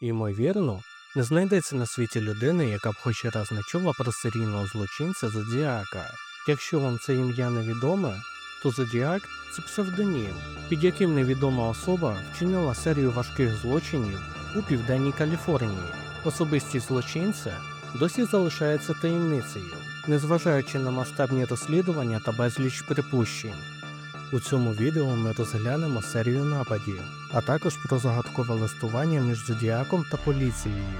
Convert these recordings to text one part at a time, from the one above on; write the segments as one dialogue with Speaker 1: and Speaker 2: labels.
Speaker 1: Ймовірно, не знайдеться на світі людини, яка б хоч раз не чула про серійного злочинця Зодіака. Якщо вам це ім'я невідоме, то Зодіак це псевдонім, під яким невідома особа вчинила серію важких злочинів у південній Каліфорнії. Особистість злочинця досі залишається таємницею, незважаючи на масштабні розслідування та безліч припущень. У цьому відео ми розглянемо серію нападів, а також про загадкове листування між зодіаком та поліцією.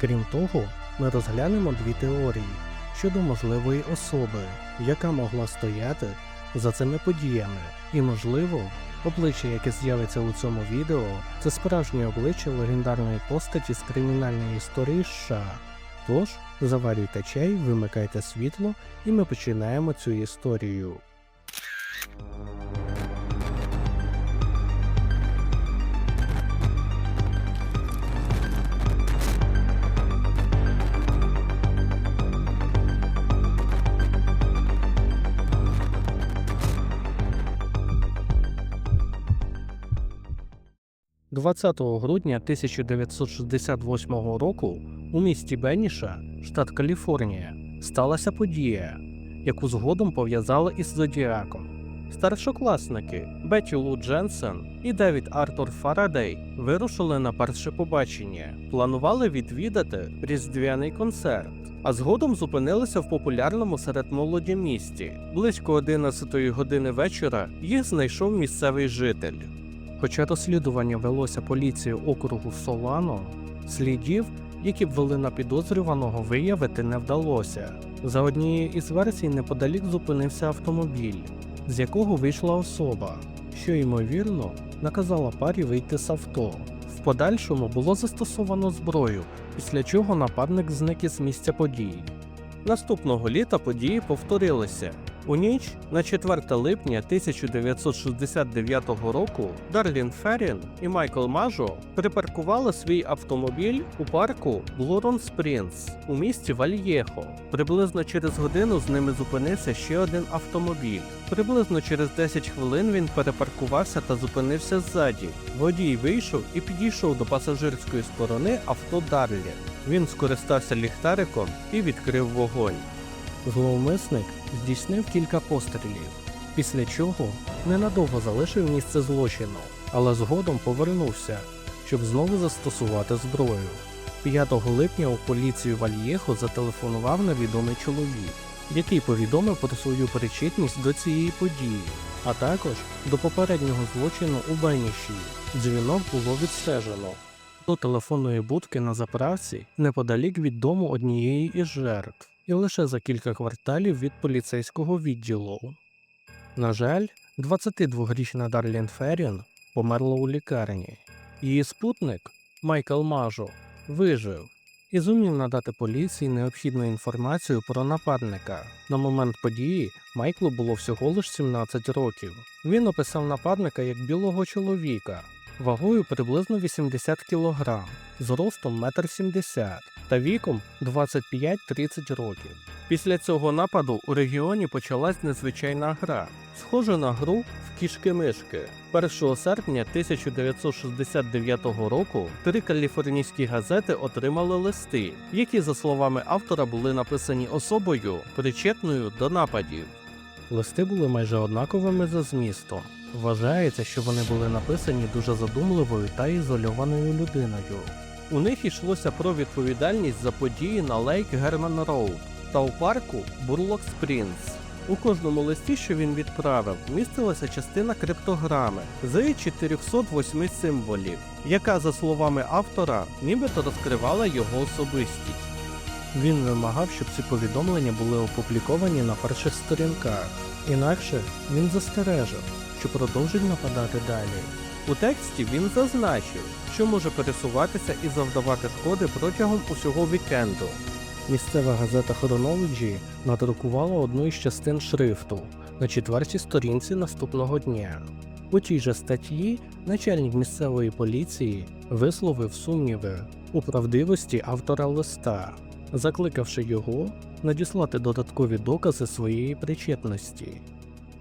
Speaker 1: Крім того, ми розглянемо дві теорії щодо можливої особи, яка могла стояти за цими подіями, і, можливо, обличчя, яке з'явиться у цьому відео, це справжнє обличчя легендарної постаті з кримінальної історії США. Тож, заварюйте чай, вимикайте світло, і ми починаємо цю історію. – 20 грудня 1968 року у місті Бенніша, штат Каліфорнія, сталася подія, яку згодом пов'язали із Зодіаком. Старшокласники Бетті Лу Дженсен і Девід Артур Фарадей вирушили на перше побачення, планували відвідати різдвяний концерт, а згодом зупинилися в популярному серед молоді місті. Близько 11 години вечора їх знайшов місцевий житель. Хоча розслідування велося поліцією округу Солано, слідів, які б вели на підозрюваного, виявити не вдалося. За однією із версій неподалік зупинився автомобіль, з якого вийшла особа, що ймовірно наказала парі вийти з авто. В подальшому було застосовано зброю, після чого нападник зник із місця подій. Наступного літа події повторилися. У ніч на 4 липня 1969 року Дарлін Феррін і Майкл Мажо припаркували свій автомобіль у парку Блурон Спрінс у місті Вальєхо. Приблизно через годину з ними зупинився ще один автомобіль. Приблизно через 10 хвилин він перепаркувався та зупинився ззаді. Водій вийшов і підійшов до пасажирської сторони авто Дарлін. Він скористався ліхтариком і відкрив вогонь. Зловмисник здійснив кілька пострілів, після чого ненадовго залишив місце злочину, але згодом повернувся, щоб знову застосувати зброю. 5 липня у поліцію Вальєхо зателефонував невідомий чоловік, який повідомив про свою причетність до цієї події, а також до попереднього злочину у Беніші. Дзвінок було відстежено до телефонної будки на заправці неподалік від дому однієї із жертв, і лише за кілька кварталів від поліцейського відділу. На жаль, 22-річна Дарлін Феррін померла у лікарні. Її спутник Майкл Мажо вижив і зумів надати поліції необхідну інформацію про нападника. На момент події Майклу було всього лише 17 років. Він описав нападника як білого чоловіка, вагою приблизно 80 кг, зростом 1,70 м та віком 25-30 років. Після цього нападу у регіоні почалась незвичайна гра, схожа на гру в кішки-мишки. 1 серпня 1969 року три каліфорнійські газети отримали листи, які, за словами автора, були написані особою, причетною до нападів. Листи були майже однаковими за змістом. Вважається, що вони були написані дуже задумливою та ізольованою людиною. У них йшлося про відповідальність за події на Лейк Герман Роуд та у парку Бурлок Спрінс. У кожному листі, що він відправив, містилася частина криптограми з 408 символів, яка, за словами автора, нібито розкривала його особистість. Він вимагав, щоб ці повідомлення були опубліковані на перших сторінках, інакше він застережив, що продовжить нападати далі. У тексті він зазначив, що може пересуватися і завдавати шкоди протягом усього вікенду. Місцева газета Chronology надрукувала одну із частин шрифту на четвертій сторінці наступного дня. У тій же статті начальник місцевої поліції висловив сумніви у правдивості автора листа, закликавши його надіслати додаткові докази своєї причетності.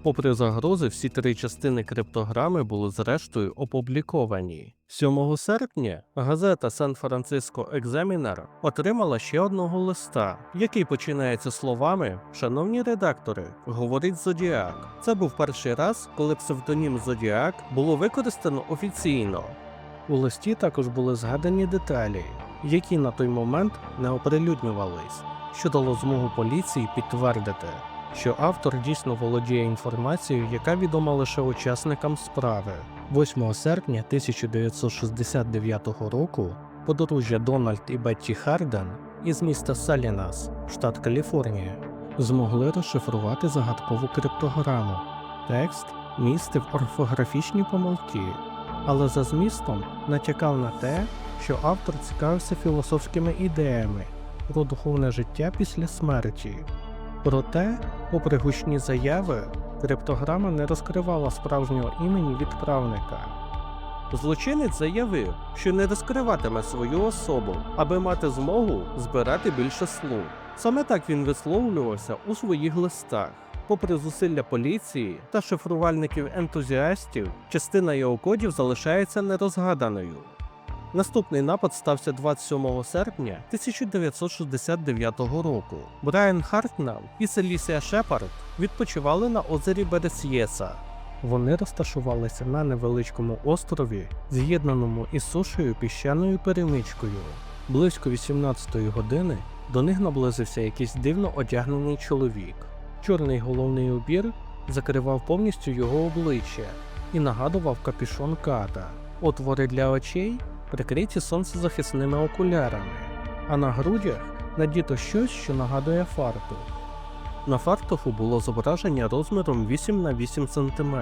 Speaker 1: Попри загрози, всі три частини криптограми були зрештою опубліковані. 7 серпня газета Сан-Франциско Екзамінер отримала ще одного листа, який починається словами Шановні редактори, говорить Зодіак. Це був перший раз, коли псевдонім Зодіак було використано офіційно. У листі також були згадані деталі, які на той момент не оприлюднювались, що дало змогу поліції підтвердити, що автор дійсно володіє інформацією, яка відома лише учасникам справи. 8 серпня 1969 року подружжя Дональд і Бетті Харден із міста Салінас, штат Каліфорнія, змогли розшифрувати загадкову криптограму. Текст містив орфографічні помилки, але за змістом натякав на те, що автор цікавився філософськими ідеями про духовне життя після смерті. Проте, попри гучні заяви, криптограма не розкривала справжнього імені відправника. Злочинець заявив, що не розкриватиме свою особу, аби мати змогу збирати більше слуг. Саме так він висловлювався у своїх листах. Попри зусилля поліції та шифрувальників ентузіастів, частина його кодів залишається нерозгаданою. Наступний напад стався 27 серпня 1969 року. Брайан Хартнелл і Селісія Шепард відпочивали на озері Бересьєса. Вони розташувалися на невеличкому острові, з'єднаному із сушею піщаною перемичкою. Близько 18-ї години до них наблизився якийсь дивно одягнений чоловік. Чорний головний убір закривав повністю його обличчя і нагадував капюшон ката. Отвори для очей прикриті сонцезахисними окулярами, а на грудях надіто щось, що нагадує фартух. На фартуху було зображення розміром 8 на 8 см.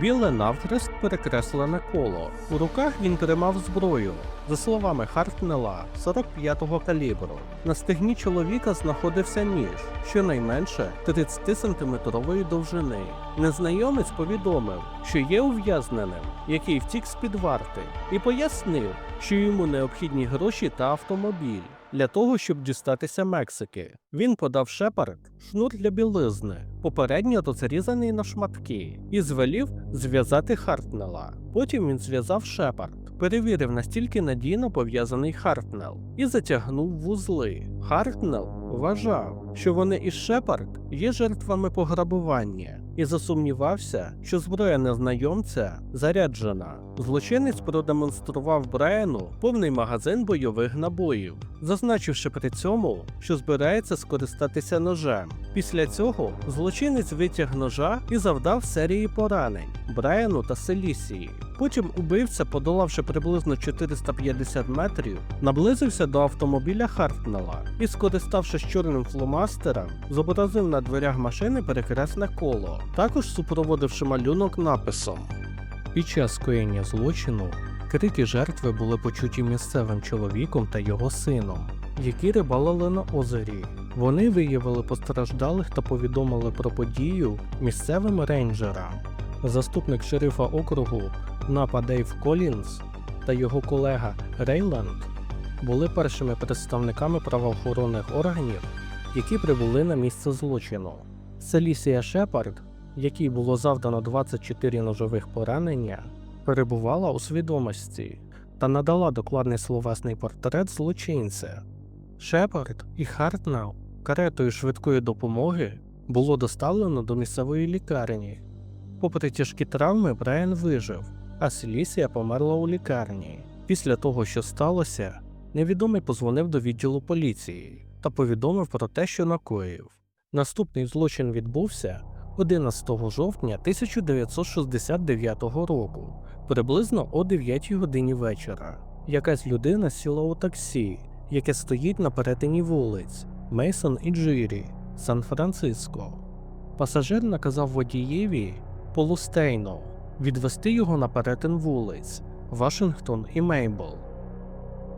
Speaker 1: Біле навхрест перекреслене коло. У руках він тримав зброю, за словами Хартнела 45-го калібру. На стегні чоловіка знаходився ніж, щонайменше 30-сантиметрової довжини. Незнайомець повідомив, що є ув'язненим, який втік з-під варти, і пояснив, що йому необхідні гроші та автомобіль для того, щоб дістатися Мексики. Він подав Шепард шнур для білизни, попередньо розрізаний на шматки, і звелів зв'язати Хартнела. Потім він зв'язав Шепард, перевірив, настільки надійно пов'язаний Хартнел, і затягнув вузли. Хартнел вважав, що вони із Шепард є жертвами пограбування, і засумнівався, що зброя незнайомця заряджена. Злочинець продемонстрував Брайану повний магазин бойових набоїв, зазначивши при цьому, що збирається скористатися ножем. Після цього злочинець витяг ножа і завдав серії поранень Брайану та Селісії. Потім убивця, подолавши приблизно 450 метрів, наблизився до автомобіля Хартнела і, скориставшись чорним фломастером, зобразив на дверях машини перекресне коло, також супроводивши малюнок написом. Під час скоєння злочину крики жертви були почуті місцевим чоловіком та його сином, які рибалили на озері. Вони виявили постраждалих та повідомили про подію місцевим рейнджерам. Заступник шерифа округу Напа Дейв Колінс та його колега Рейланд були першими представниками правоохоронних органів, які прибули на місце злочину. Селісія Шепард, якій було завдано 24 ножових поранення, перебувала у свідомості та надала докладний словесний портрет злочинця. Шепард і Хартнау каретою швидкої допомоги було доставлено до місцевої лікарні. Попри тяжкі травми, Брайан вижив, а Селісія померла у лікарні. Після того, що сталося, невідомий позвонив до відділу поліції та повідомив про те, що накоїв. Наступний злочин відбувся 11 жовтня 1969 року, приблизно о 9 годині вечора. Якась людина сіла у таксі, яке стоїть на перетині вулиць Мейсон і Джирі, Сан-Франциско. Пасажир наказав водієві Полустейно відвести його на перетин вулиць Вашингтон і Мейбл.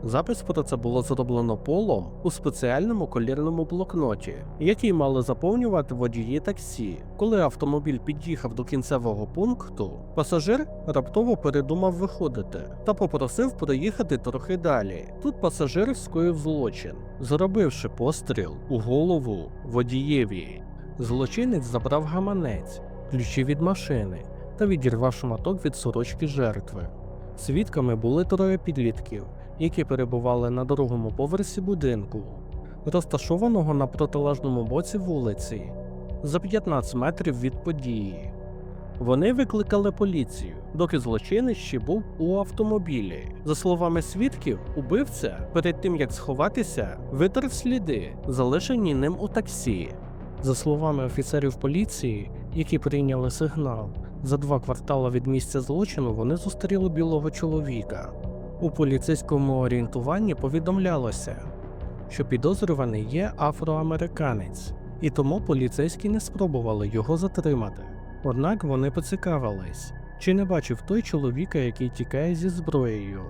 Speaker 1: Запис про це було зроблено полом у спеціальному колірному блокноті, який мали заповнювати водії таксі. Коли автомобіль під'їхав до кінцевого пункту, пасажир раптово передумав виходити та попросив проїхати трохи далі. Тут пасажир скоїв злочин, зробивши постріл у голову водієві. Злочинець забрав гаманець, ключі від машини та відірвав шматок від сорочки жертви. Свідками були троє підлітків, які перебували на другому поверсі будинку, розташованого на протилежному боці вулиці, за 15 метрів від події. Вони викликали поліцію, доки злочинець ще був у автомобілі. За словами свідків, убивця, перед тим як сховатися, витер сліди, залишені ним у таксі. За словами офіцерів поліції, які прийняли сигнал, за два квартали від місця злочину вони зустріли білого чоловіка. У поліцейському орієнтуванні повідомлялося, що підозрюваний є афроамериканець, і тому поліцейські не спробували його затримати. Однак вони поцікавились, чи не бачив той чоловіка, який тікає зі зброєю.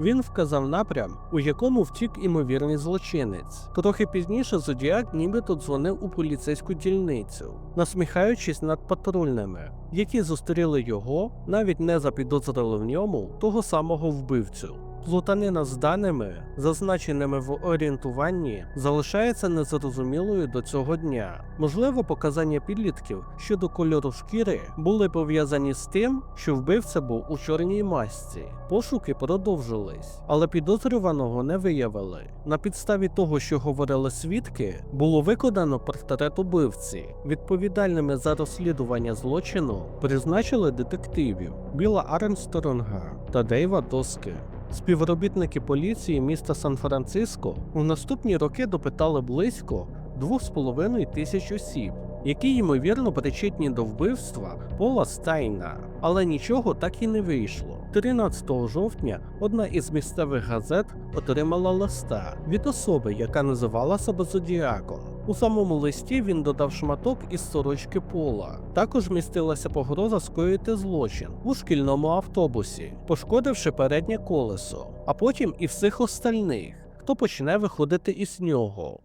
Speaker 1: Він вказав напрям, у якому втік імовірний злочинець. Трохи пізніше Зодіак нібито дзвонив у поліцейську дільницю, насміхаючись над патрульними, які зустріли його, навіть не запідозрили в ньому того самого вбивцю. Плутанина з даними, зазначеними в орієнтуванні, залишається незрозумілою до цього дня. Можливо, показання підлітків щодо кольору шкіри були пов'язані з тим, що вбивця був у чорній масці. Пошуки продовжились, але підозрюваного не виявили. На підставі того, що говорили свідки, було виконано портрет убивці. Відповідальними за розслідування злочину призначили детективів Біла Армстронга та Дейва Доски. Співробітники поліції міста Сан-Франциско у наступні роки допитали близько 2,5 тисяч осіб, які ймовірно причетні до вбивства Пола Стайна, але нічого так і не вийшло. 13 жовтня одна із місцевих газет отримала листа від особи, яка називала себе Зодіаком. У самому листі він додав шматок із сорочки пола. Також містилася погроза скоїти злочин у шкільному автобусі, пошкодивши переднє колесо, а потім і всіх остальних, хто почне виходити із нього.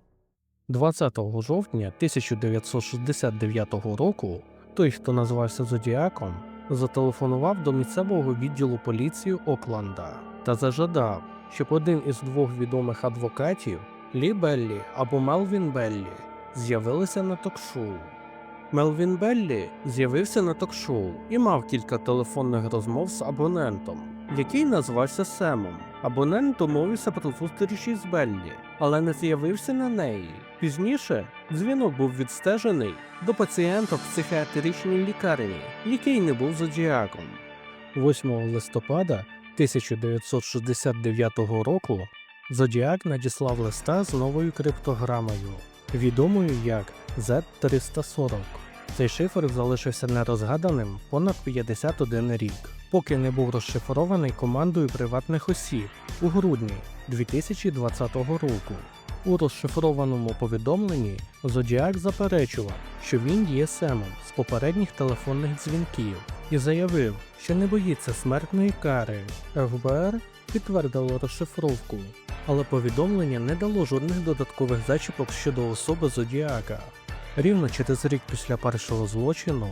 Speaker 1: 20 жовтня 1969 року той, хто називався Зодіаком, зателефонував до місцевого відділу поліції Окланда та зажадав, щоб один із двох відомих адвокатів Лі Беллі або Мелвін Беллі з'явилися на ток-шоу. Мелвін Беллі з'явився на ток-шоу і мав кілька телефонних розмов з абонентом, який назвався Семом. Абонент домовився про зустріч із Беллі, але не з'явився на неї. Пізніше дзвінок був відстежений до пацієнта в психіатричній лікарні, який не був зодіаком. 8 листопада 1969 року Зодіак надіслав листа з новою криптограмою, відомою як Z340. Цей шифр залишився нерозгаданим понад 51 рік, поки не був розшифрований командою приватних осіб у грудні 2020 року. У розшифрованому повідомленні Зодіак заперечував, що він є Семом з попередніх телефонних дзвінків і заявив, що не боїться смертної кари. ФБР підтвердило розшифровку, але повідомлення не дало жодних додаткових зачіпок щодо особи Зодіака. Рівно через рік після першого злочину,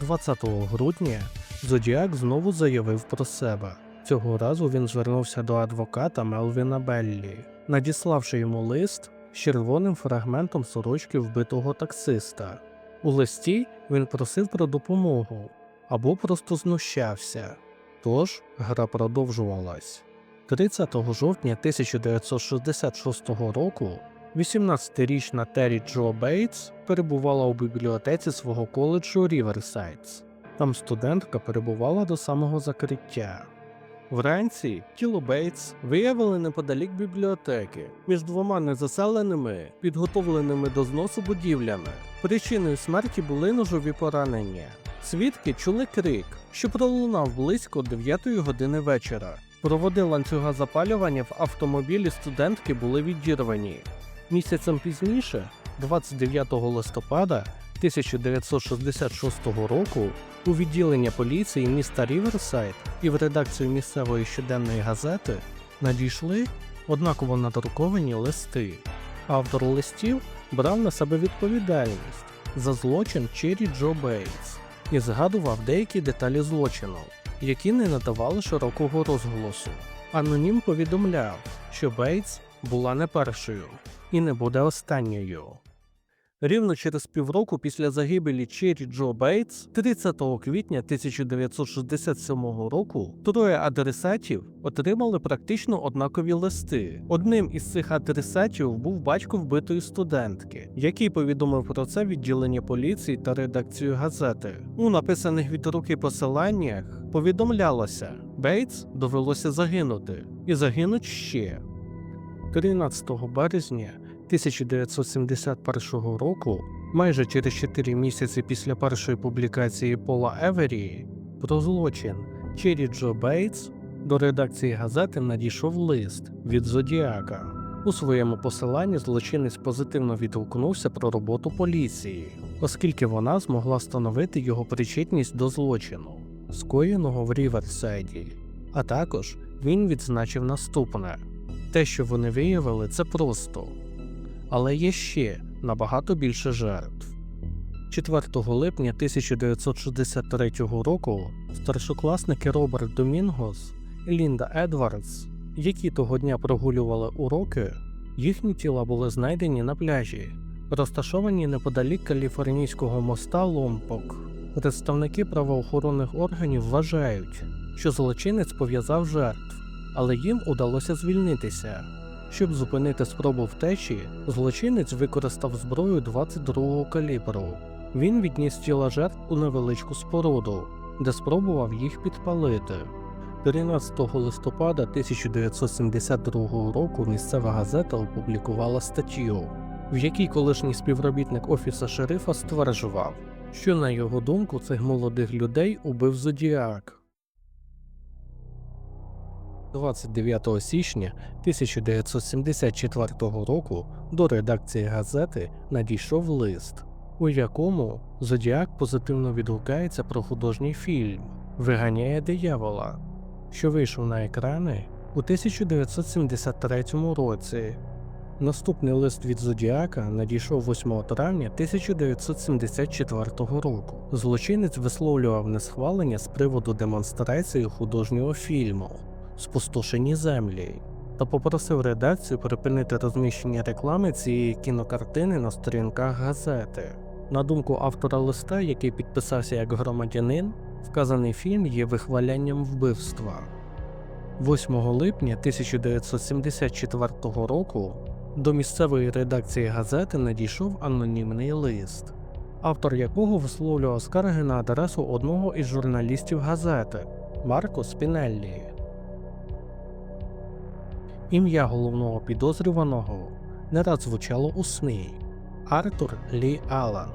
Speaker 1: 20 грудня, Зодіак знову заявив про себе. Цього разу він звернувся до адвоката Мелвіна Беллі, надіславши йому лист з червоним фрагментом сорочки вбитого таксиста. У листі він просив про допомогу або просто знущався. Тож гра продовжувалась. 30 жовтня 1966 року 18-річна Террі Джо Бейтс перебувала у бібліотеці свого коледжу Ріверсайдс. Там студентка перебувала до самого закриття. Вранці тіло Бейтс виявили неподалік бібліотеки між двома незаселеними, підготовленими до зносу будівлями. Причиною смерті були ножові поранення. Свідки чули крик, що пролунав близько 9 години вечора. Проводи ланцюга запалювання в автомобілі студентки були відірвані. Місяцем пізніше, 29 листопада 1966 року, у відділення поліції міста Ріверсайд і в редакцію місцевої щоденної газети надійшли однаково надруковані листи. Автор листів брав на себе відповідальність за злочин Чері Джо Бейтс і згадував деякі деталі злочину, які не надавали широкого розголосу. Анонім повідомляв, що Бейтс була не першою і не буде останньою. Рівно через півроку після загибелі Чері Джо Бейтс, 30 квітня 1967 року, троє адресатів отримали практично однакові листи. Одним із цих адресатів був батько вбитої студентки, який повідомив про це відділення поліції та редакцію газети. У написаних від руки посиланнях повідомлялося, Бейтс довелося загинути, і загинуть ще. 13 березня 1971 року, майже через 4 місяці після першої публікації Пола Еверії про злочин Чері Джо Бейтс до редакції газети надійшов лист від Зодіака. У своєму посиланні злочинець позитивно відгукнувся про роботу поліції, оскільки вона змогла встановити його причетність до злочину, скоєного в Ріверсайді. А також він відзначив наступне: те, що вони виявили, це просто. Але є ще набагато більше жертв. 4 липня 1963 року старшокласники Роберт Домінгос і Лінда Едвардс, які того дня прогулювали уроки, їхні тіла були знайдені на пляжі, розташовані неподалік каліфорнійського моста Ломпок. Представники правоохоронних органів вважають, що злочинець пов'язав жертв, але їм удалося звільнитися. Щоб зупинити спробу втечі, злочинець використав зброю 22-го калібру. Він відніс тіла жертв у невеличку споруду, де спробував їх підпалити. 13 листопада 1972 року місцева газета опублікувала статтю, в якій колишній співробітник офіса шерифа стверджував, що на його думку цих молодих людей убив Зодіак. 29 січня 1974 року до редакції газети надійшов лист, у якому Зодіак позитивно відгукається про художній фільм Виганяє диявола, що вийшов на екрани у 1973 році. Наступний лист від Зодіака надійшов 8 травня 1974 року. Злочинець висловлював несхвалення з приводу демонстрації художнього фільму спустошені землі та попросив редакцію припинити розміщення реклами цієї кінокартини на сторінках газети. На думку автора листа, який підписався як громадянин, вказаний фільм є вихвалянням вбивства. 8 липня 1974 року до місцевої редакції газети надійшов анонімний лист, автор якого висловлював скарги на адресу одного із журналістів газети Марко Спінеллі. Ім'я головного підозрюваного не раз звучало у СМІ Артур Лі Аллан,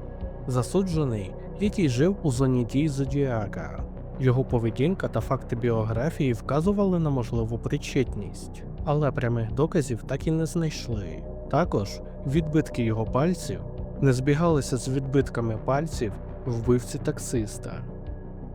Speaker 1: засуджений, який жив у зоні дій Зодіака. Його поведінка та факти біографії вказували на можливу причетність, але прямих доказів так і не знайшли. Також відбитки його пальців не збігалися з відбитками пальців вбивці таксиста.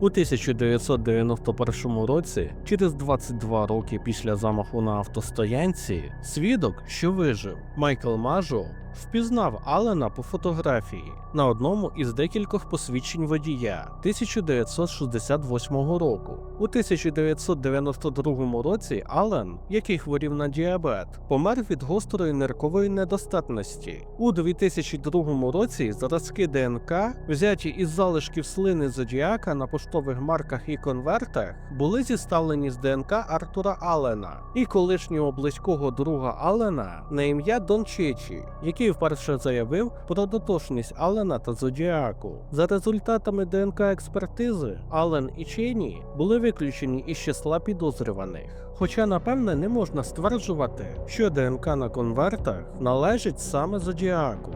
Speaker 1: У 1991 році, через 22 роки після замаху на автостоянці, свідок, що вижив, Майкл Мажо, впізнав Алена по фотографії на одному із декількох посвідчень водія 1968 року. У 1992 році Ален, який хворів на діабет, помер від гострої ниркової недостатності. У 2002 році зразки ДНК, взяті із залишків слини Зодіака на поштових марках і конвертах, були зіставлені з ДНК Артура Алена і колишнього близького друга Алена на ім'я Дон Чечі, який вперше заявив про дотошність Алена та Зодіаку. За результатами ДНК експертизи, Ален і Чені були виключені із числа підозрюваних. Хоча, напевне, не можна стверджувати, що ДНК на конвертах належить саме Зодіаку.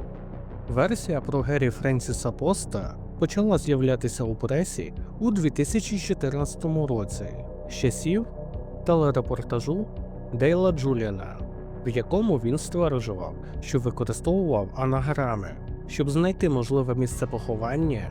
Speaker 1: Версія про Геррі Френсіса Поста почала з'являтися у пресі у 2014 році з часів телерепортажу Дейла Джуліана, в якому він стверджував, що використовував анаграми, щоб знайти можливе місце поховання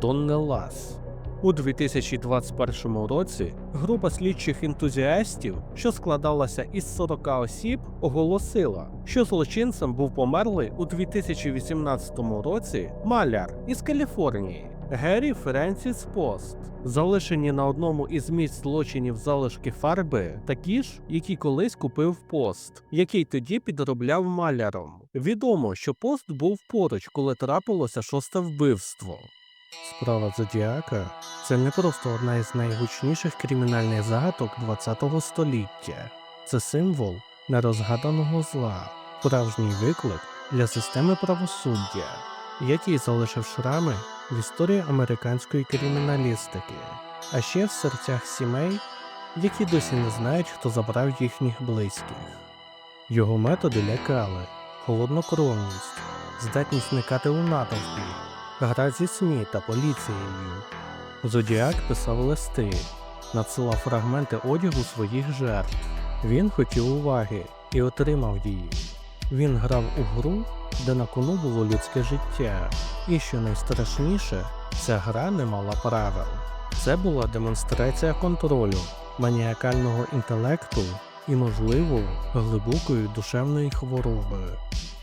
Speaker 1: Донни Лас. У 2021 році група слідчих ентузіастів, що складалася із 40 осіб, оголосила, що злочинцем був померлий у 2018 році маляр із Каліфорнії Геррі Френсіс Пост. Залишені на одному із місць злочинів залишки фарби, такі ж, які колись купив пост, який тоді підробляв маляром. Відомо, що пост був поруч, коли трапилося шосте вбивство. Справа Зодіака це не просто одна із найгучніших кримінальних загадок ХХ століття. Це символ нерозгаданого зла, справжній виклик для системи правосуддя, який залишив шрами в історії американської криміналістики, а ще в серцях сімей, які досі не знають, хто забрав їхніх близьких. Його методи лякали, холоднокровність, здатність зникати у натовпі, гра зі СМІ та поліцією. Зодіак писав листи, надсилав фрагменти одягу своїх жертв. Він хотів уваги і отримав її. Він грав у гру, де на кону було людське життя, і що найстрашніше, ця гра не мала правил. Це була демонстрація контролю, маніакального інтелекту і, можливо, глибокої душевної хвороби.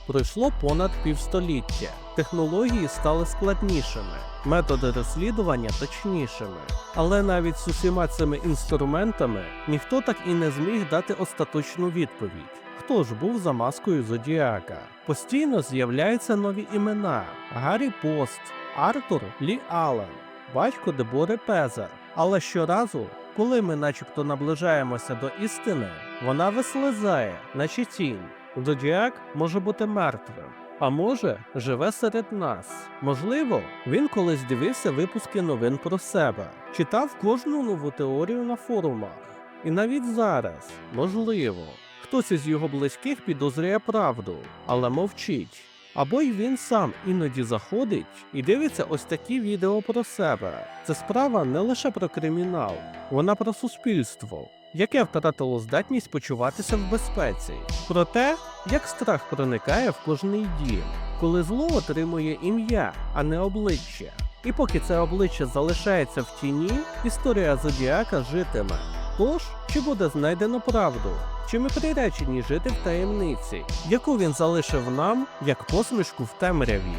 Speaker 1: Пройшло понад півстоліття. Технології стали складнішими, методи розслідування точнішими. Але навіть з усіма цими інструментами ніхто так і не зміг дати остаточну відповідь. Хто ж був за маскою Зодіака? Постійно з'являються нові імена: Гаррі Пост, Артур Лі Аллен, батько Дебори Пезер. Але щоразу, коли ми начебто наближаємося до істини, вона вислизає, наче тінь. Зодіак може бути мертвим, а може, живе серед нас. Можливо, він колись дивився випуски новин про себе, читав кожну нову теорію на форумах. І навіть зараз, можливо, хтось із його близьких підозрює правду, але мовчить. Або й він сам іноді заходить і дивиться ось такі відео про себе. Це справа не лише про кримінал, вона про суспільство, яке втратило здатність почуватися в безпеці, про те, як страх проникає в кожний дім, коли зло отримує ім'я, а не обличчя. І поки це обличчя залишається в тіні, історія зодіака житиме. Тож, чи буде знайдено правду? Чи ми приречені жити в таємниці, яку він залишив нам як посмішку в темряві?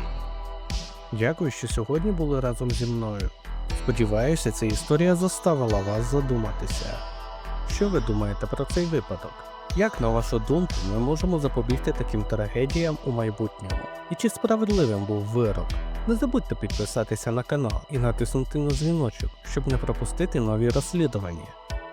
Speaker 1: Дякую, що сьогодні були разом зі мною. Сподіваюся, ця історія заставила вас задуматися. Що ви думаєте про цей випадок? Як на вашу думку, ми можемо запобігти таким трагедіям у майбутньому? І чи справедливим був вирок? Не забудьте підписатися на канал і натиснути на дзвіночок, щоб не пропустити нові розслідування.